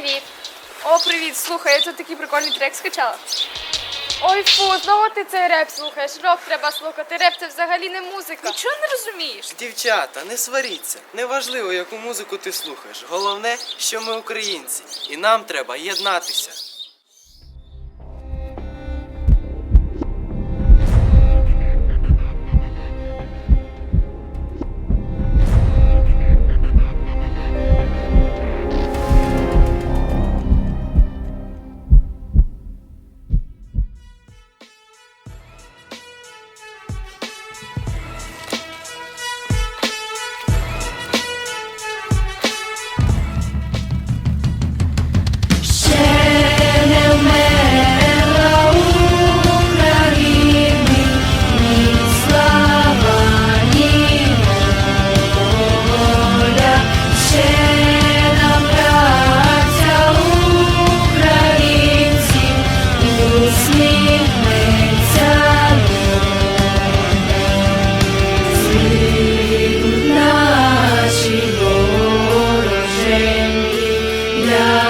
Привіт. О, привіт! Слухай, я тут такий прикольний трек скачала. Ой, фу, знову ти цей реп слухаєш. Рок треба слухати. Реп це взагалі не музика. Нічого не розумієш? Дівчата, не сваріться. Неважливо, яку музику ти слухаєш. Головне, що ми українці, і нам треба єднатися. Як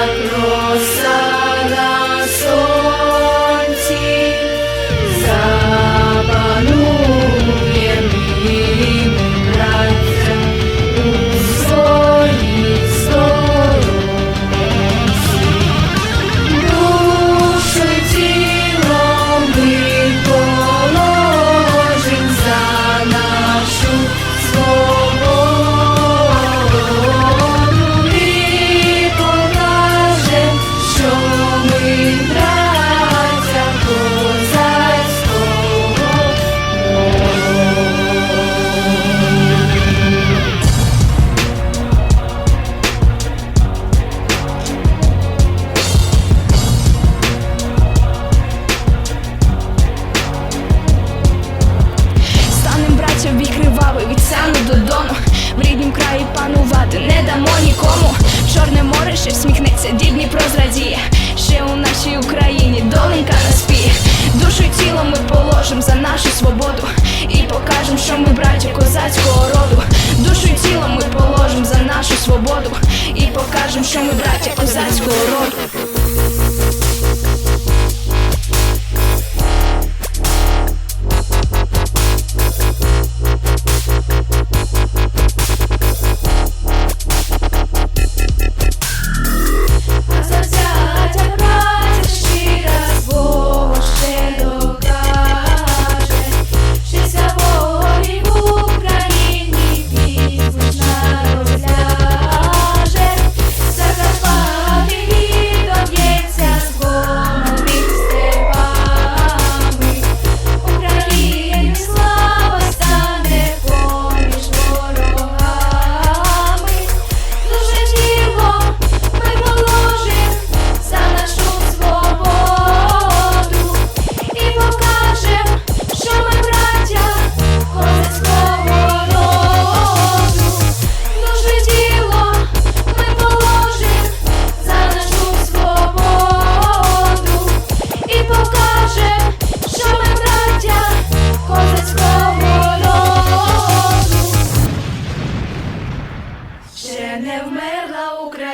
море ще всміхнеться, Дніпро зрадіє Ще у нашій Україні доленька наспіє Душу й тіло ми положим за нашу свободу. І покажем, що ми браття козацького роду. Душу й тіло ми положим за нашу свободу. І покажем, що ми браття козацького роду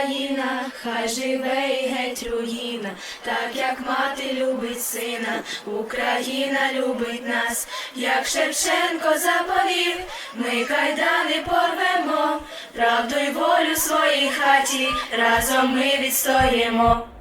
Україна, хай живе і геть руїна, так як мати любить сина, Україна любить нас, як Шевченко заповів, ми кайдани порвемо, правду й волю своїй хаті, разом ми відстоїмо.